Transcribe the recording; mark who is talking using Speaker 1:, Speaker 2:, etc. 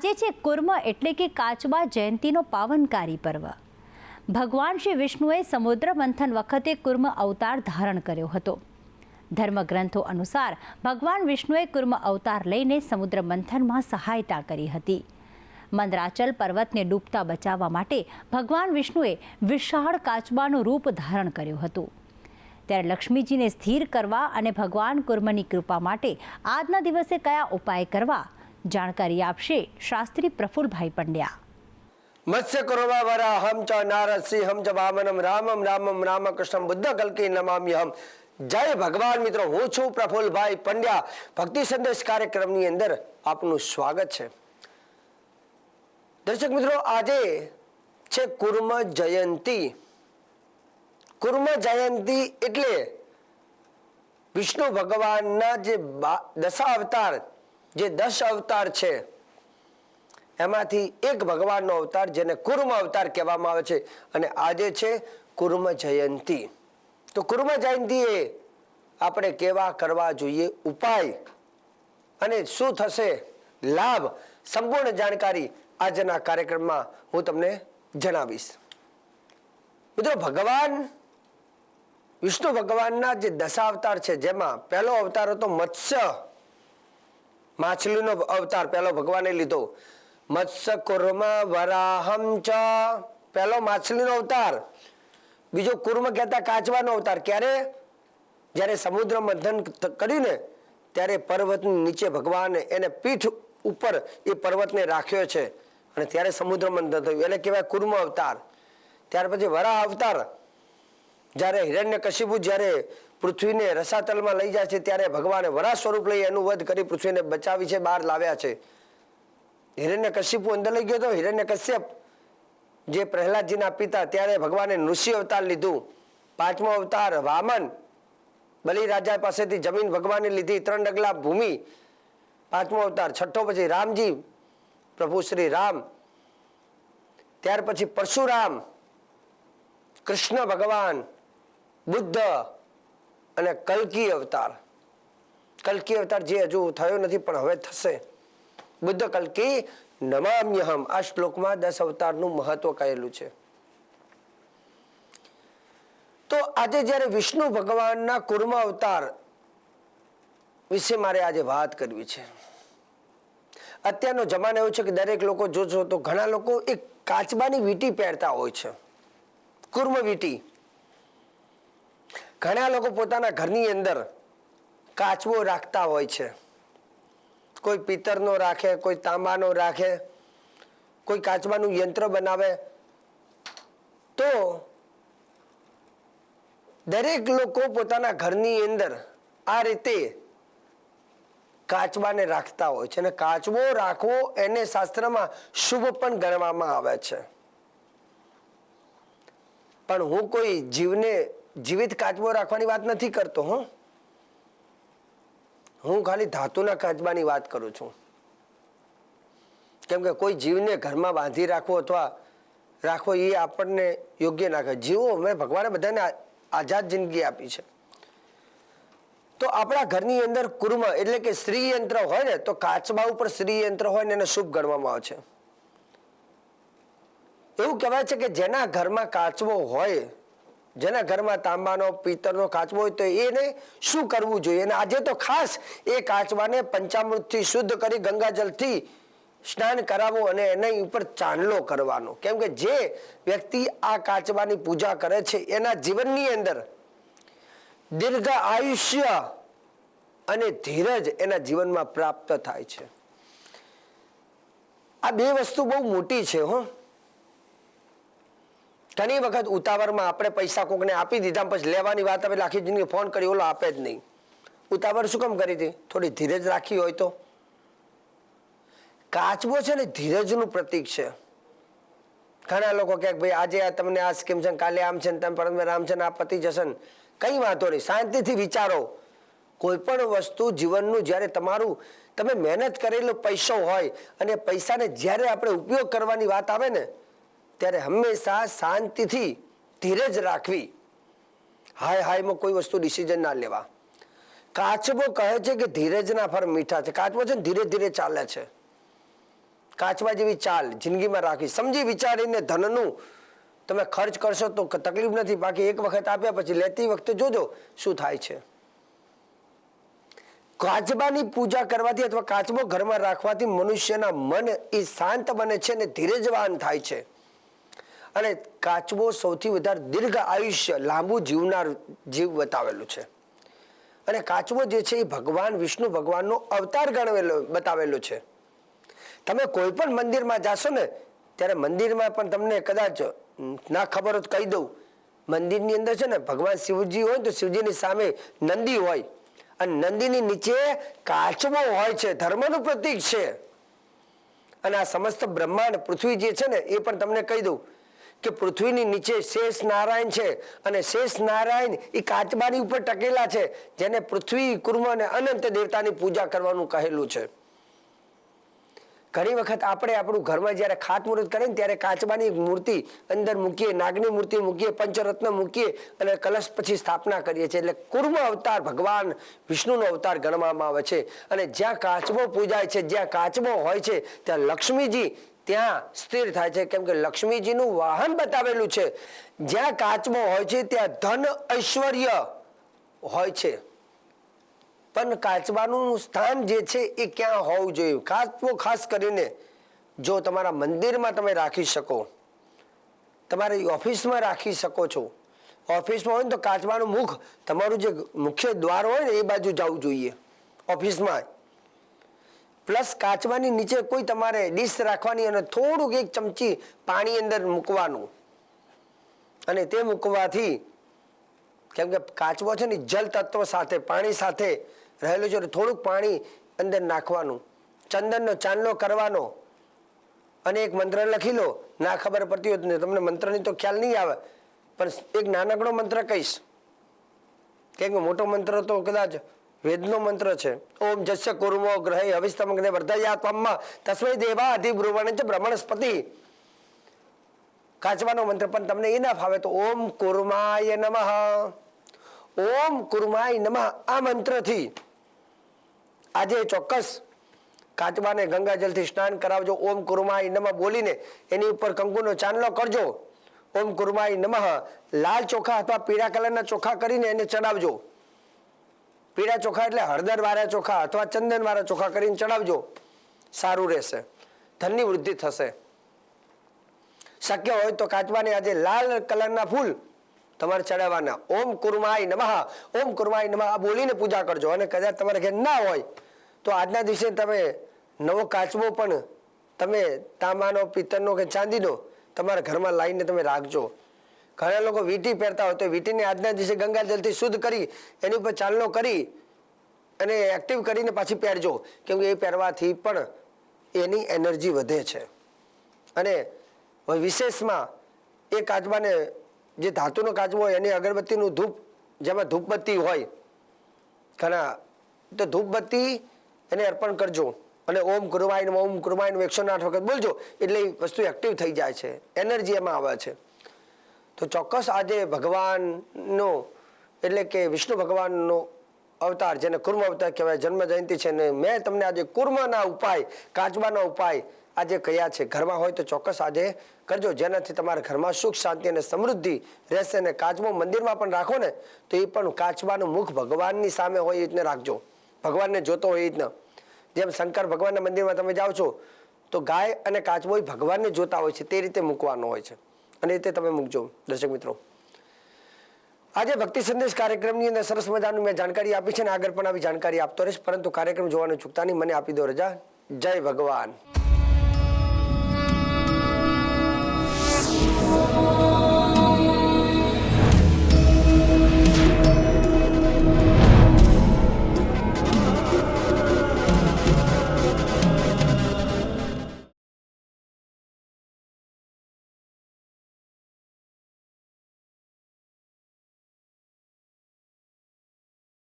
Speaker 1: આજે છે કુર્મ એટલે કે કાચબા જયંતીનો પાવનકારી પર્વ. ભગવાન શ્રી વિષ્ણુએ સમુદ્ર મંથન વખતે કુર્મ અવતાર ધારણ કર્યો હતો. ધર્મગ્રંથો અનુસાર ભગવાન વિષ્ણુએ કુર્મ અવતાર લઈને સમુદ્ર મંથનમાં સહાયતા કરી હતી. મંદરાચલ પર્વતને ડૂબતા બચાવવા માટે ભગવાન વિષ્ણુએ વિશાળ કાચબાનું રૂપ ધારણ કર્યું હતું. ત્યારે લક્ષ્મીજીને સ્થિર કરવા અને ભગવાન કુર્મની કૃપા માટે આજના દિવસે કયા ઉપાય કરવા જાણકારી આપશે શાસ્ત્રી પ્રફુલભાઈ પંડ્યા
Speaker 2: મત્સ્ય કરોવા વરાહમ ચ નારસિંહમ ચ વામનમ રામમ રામમ રામકૃષ્ણમ બુદ્ધ કલ્કી નમામ્યહમ જય ભગવાન મિત્રો હું છું પ્રફુલભાઈ પંડ્યા ભક્તિ સંદેશ કાર્યક્રમની અંદર આપનું સ્વાગત છે દર્શક મિત્રો આજે છે કુર્મ જયંતી કુર્મ જયંતી એટલે વિષ્ણુ ભગવાનના જે દશા અવતાર જે દસ અવતાર છે, એમાંથી એક ભગવાનનો અવતાર જેને કુર્મ અવતાર કહેવામાં આવે છે. અને આજે છે કુર્મ જયંતી. તો કુર્મ જયંતી એ આપણે કેવા કરવા જોઈએ ઉપાય? અને શું થશે? લાભ? સંપૂર્ણ જાણકારી આજના કાર્યક્રમમાં હું તમને જણાવીશ. મિત્રો, ભગવાન, વિષ્ણુ ભગવાનના જે દશાવતાર છે, જેમાં પહેલો અવતાર હતો મત્સ્ય. માછલીનો અવતાર પહેલો ભગવાને લીધો. મત્સ્ય કુર્મ વરાહમ ચ. પહેલો માછલીનો અવતાર. બીજો કુર્મ કહેતા કાચવાનો અવતાર. ક્યારે? જ્યારે સમુદ્ર મંથન કરીને ત્યારે પર્વતની નીચે ભગવાને એને પીઠ ઉપર એ પર્વતને રાખ્યો છે અને ત્યારે સમુદ્ર મંથન થયું. એટલે કહેવાય કુર્મ અવતાર. ત્યાર પછી વરાહ અવતાર. જ્યારે હિરણ્ય કશિપુ જ્યારે પૃથ્વીને રસાતલમાં લઈ જાય છે, ત્યારે ભગવાને વરા સ્વરૂપ લઈ એનું વધ કરી પૃથ્વીને બચાવી છે બહાર લાવ્યા છે. હિરણ્ય કશિપુ અંદર લઈ ગયો હતો હિરણ્ય કશ્યપ જે પ્રહલાદજીના પિતા, ત્યારે ભગવાને નૃષિ અવતાર લીધું. પાંચમો અવતાર વામન બલિ રાજા પાસેથી જમીન ભગવાને લીધી, ત્રણ ડગલા ભૂમિ. પાંચમો અવતાર છઠ્ઠો, પછી રામજી, પ્રભુ શ્રી રામ. ત્યાર પછી પરશુરામ, કૃષ્ણ ભગવાન, બુદ્ધ અને કલ્કી અવતાર. કલ્કી અવતાર જે હજુ થયો નથી, પણ હવે થશે. બુદ્ધ કલ્કી નમામ્યહમ. આ શ્લોકમાં દસ અવતારનું મહત્વ કહેલું છે. તો આજે જ્યારે વિષ્ણુ ભગવાનના કુર્મ અવતાર વિશે મારે આજે વાત કરવી છે. અત્યારનો જમાનો એવો છે કે દરેક લોકો જોજો તો ઘણા લોકો એક કાચબાની વીટી પહેરતા હોય છે. કુર્મ વીંટી. ઘણા લોકો પોતાના ઘરની અંદર કાચવો રાખતા હોય છે. કોઈ પિત્તરનો રાખે, કોઈ તાંબાનો રાખે, કોઈ કાચવાનું યંત્ર બનાવે. તો દરેક લોકો પોતાના ઘરની અંદર આ રીતે કાચબાને રાખતા હોય છે અને કાચબો રાખવો એને શાસ્ત્રમાં શુભ પણ ગણવામાં આવે છે. પણ હું કોઈ જીવને જીવિત કાચબો રાખવાની વાત નથી કરતો, હું. હું ખાલી ધાતુના કાચબાની વાત કરું છું. કેમ કે કોઈ જીવને ઘરમાં બાંધી રાખવો અથવા રાખવો એ આપણને યોગ્ય ના કહે જીવો મેં ભગવાને બધાને આઝાદ જિંદગી આપી છે. તો આપણા ઘરની અંદર કુર્મ એટલે કે સ્ત્રી યંત્ર હોય ને, તો કાચબા ઉપર સ્ત્રી યંત્ર હોય ને એને શુભ ગણવામાં આવે છે. એવું કહેવાય છે કે જેના ઘરમાં કાચબો હોય જેના ઘરમાં તાંબાનો, પિત્તળનો કાચબો હોય તો એને શું કરવું જોઈએ? અને આજે તો ખાસ એ કાચબાને પંચામૃતથી શુદ્ધ કરી ગંગાજલથી સ્નાન કરાવવું અને એની ઉપર ચાંદલો કરવાનો. કેમ કે જે વ્યક્તિ આ કાચબાની પૂજા કરે છે, એના જીવનની અંદર દીર્ઘ આયુષ્ય અને ધીરજ એના જીવનમાં પ્રાપ્ત થાય છે. આ બે વસ્તુ બહુ મોટી છે, હો. ઘણી વખત ઉતાવળમાં આપણે પૈસા કોકને આપી દીધા, પછી લેવાની વાત એટલે આખી જિંદગી ફોન કરી ઓલો આપે જ નહીં. ઉતાવળ શું કામ કરી હતી? થોડી ધીરજ રાખી હોય તો. કાચબો છે ને, ધીરજનું પ્રતીક છે. ઘણા લોકો કહે ભાઈ, આજે આ તમને આ સ્કીમ છે કાલે આમ છે ને, તમે પરમ આમ છે ને, આ પતિ જશે ને. કંઈ વાંધો નહીં, શાંતિથી વિચારો. કોઈ પણ વસ્તુ જીવનનું જ્યારે તમારું, તમે મહેનત કરેલો પૈસો હોય, અને પૈસાને જ્યારે આપણે ઉપયોગ કરવાની વાત આવે ને ત્યારે હંમેશા શાંતિથી ધીરજ રાખવી. હાય હાયમાં કોઈ વસ્તુ ડિસિઝન ના લેવા. કાચબો કહે છે કે ધીરજના ફર મીઠા છે. કાચબો છે ને ધીરે ધીરે ચાલે છે. કાચબા જેવી ચાલ જિંદગીમાં રાખી સમજી વિચારીને ધનનું તમે ખર્ચ કરશો તો તકલીફ નથી. બાકી એક વખત આપ્યા પછી લેતી વખતે જોજો શું થાય છે. કાચબાની પૂજા કરવાથી અથવા કાચબો ઘરમાં રાખવાથી મનુષ્યના મન એ શાંત બને છે અને ધીરજવાન થાય છે. અને કાચબો સૌથી વધારે દીર્ઘ આયુષ્ય, લાંબુ જીવનાર જીવ બતાવેલું છે. અને કાચબો જે છે એ ભગવાન, વિષ્ણુ ભગવાનનો અવતાર ગણવેલો, બતાવેલો છે. તમે કોઈ પણ મંદિરમાં જાશો ને, ત્યારે મંદિરમાં પણ તમને કદાચ ના ખબર જ કહી દઉં. મંદિરની અંદર છે ને, ભગવાન શિવજી હોય તો શિવજીની સામે નંદી હોય. અને નંદીની નીચે કાચબો હોય છે, ધર્મનું પ્રતીક છે. અને આ સમસ્ત બ્રહ્માંડ પૃથ્વી જે છે ને, એ પણ તમને કહી દઉં. કે પૃથ્વીની નીચે શેષ નારાયણ છે અને શેષ નારાયણ એ કાચબાની ઉપર ટકેલા છે, જેને પૃથ્વી, કુર્મ અને અનંત દેવતાની પૂજા કરવાનું કહેલું છે. ઘણી વખત આપણે આપણું ઘરમાં જ્યારે ખાતમુહૂર્ત કરીએ ત્યારે કાચબાની મૂર્તિ અંદર મૂકીએ, નાગની મૂર્તિ મૂકીએ, પંચરત્ન મૂકીએ અને કલશ પછી સ્થાપના કરીએ છીએ. એટલે કુર્મ અવતાર ભગવાન વિષ્ણુનો અવતાર ગણવામાં આવે છે. અને જ્યાં કાચબો પૂજાય છે, જ્યાં કાચબો હોય છે, ત્યાં લક્ષ્મીજી ત્યાં સ્થિર થાય છે. કેમ કે લક્ષ્મીજીનું વાહન બતાવેલું છે. જ્યાં કાચબો હોય છે, ત્યાં ધન ઐશ્વર્ય હોય છે. પણ કાચબાનું સ્થાન જે છે, એ ક્યાં હોવું જોઈએ? કાચબો ખાસ કરીને જો તમારા મંદિરમાં તમે રાખી શકો, તમારી ઓફિસમાં રાખી શકો છો. ઓફિસમાં હોય ને તો કાચબાનું મુખ, તમારું જે મુખ્ય દ્વાર હોય ને, એ બાજુ જવું જોઈએ. ઓફિસમાં પ્લસ કાચબાની નીચે કોઈ તમારે ડીશ રાખવાની અને થોડુંક એક ચમચી પાણી અંદર મૂકવાનું. અને તે મૂકવાથી કેમ કે કાચબો છે ને જલ તત્વ સાથે, પાણી સાથે રહેલું છે થોડુંક પાણી અંદર નાખવાનું. ચંદનનો ચાંદલો કરવાનો અને એક મંત્ર લખી લો, ના ખબર પડતી હોય તમને મંત્રની તો ખ્યાલ નહીં આવે, પણ એક નાનકડો મંત્ર કહીશ. કેમ કે મોટો મંત્ર તો કદાચ વેદનો મંત્ર છે. ઓમ જસ્ય કુર્મો ગ્રહે હવિસ્તમ વર્ધયા ત્વમ્મા તસ્મૈ દેવા અધિબ્રુવણ છે બ્રહ્મણસ્પતિ. કાચવાનો મંત્ર પણ તમને એ ના ફાવે તો ઓમ કુર્માય નમઃ. ઓમ કુર્માય નમઃ આ મંત્રથી આજે ચોક્કસ કાચબાને ગંગાજલથી સ્નાન કરાવજો, ઓમ કુર્માય નમઃ બોલીને એની ઉપર કંકુનો ચાંદલો કરજો. ઓમ કુર્માય નમઃ, લાલ ચોખા અથવા પીળા કલરના ચોખા કરીને એને ચડાવજો. પીળા ચોખા એટલે હળદર વાળા ચોખા અથવા ચંદન વાળા ચોખા કરીને ચડાવજો. સારું રહેશે. ધનની વૃદ્ધિ થશે. શક્ય હોય તો કાચબાને આજે લાલ કલરના ફૂલ તમારે ચડાવવાના. ઓમ કુરમાય નમઃ. ઓમ કુરમાય નમઃ. બોલીને પૂજા કરજો અને કદાચ તમારે ઘેર ના હોય તો આજના દિવસે તમે નવો કાચબો પણ તમે તાંબાનો, પિત્તળનો કે ચાંદીનો તમારા ઘરમાં લાવીને તમે રાખજો. ઘણા લોકો વીંટી પહેરતા હોય તો વીંટીને આજના દિવસે ગંગાજલથી શુદ્ધ કરી, એની ઉપર ચાલનો કરી અને એક્ટિવ કરીને પાછી પહેરજો. કેમ કે એ પહેરવાથી પણ એની એનર્જી વધે છે. અને વિશેષમાં એ કાચબાને જે ધાતુનો કાચબો હોય, એની અગરબત્તીનું ધૂપ, જેમાં ધૂપબત્તી હોય, ઘણા, તો ધૂપબત્તી એને અર્પણ કરજો. અને ઓમ કુરમાઈન ઓમ કુરમાઈન એકસો આઠ વખત બોલજો. એટલે વસ્તુ એક્ટિવ થઈ જાય છે. એનર્જી એમાં આવે છે. તો ચોક્કસ આજે ભગવાનનો, એટલે કે વિષ્ણુ ભગવાનનો અવતાર, જેને કુર્મ અવતાર કહેવાય, જન્મ જયંતિ છે ને, મેં તમને આજે કુર્મના ઉપાય, કાચબાના ઉપાય આજે કયા છે. ઘરમાં હોય તો ચોક્કસ આજે કરજો. જેનાથી તમારા ઘરમાં સુખ, શાંતિ અને સમૃદ્ધિ રહેશે અને કાચબો મંદિરમાં પણ રાખો ને, તો એ પણ કાચબાનું મુખ ભગવાનની સામે હોય એ રીતને રાખજો. ભગવાનને જોતો હોય એ રીતના. જેમ શંકર ભગવાનના મંદિરમાં તમે જાઓ છો, તો ગાય અને કાચબો ભગવાનને જોતા હોય છે, તે રીતે મૂકવાનો હોય છે. અને તે તમે મૂકજો, દર્શક મિત્રો. આજે ભક્તિ સંદેશ કાર્યક્રમની અંદર સરસ મજાનું મેં જાણકારી આપી છે અને આગળ પણ આવી જાણકારી આપતો રહીશ, પરંતુ કાર્યક્રમ જોવાનું ચૂકતા નહીં, મને આપી દો રજા. જય ભગવાન.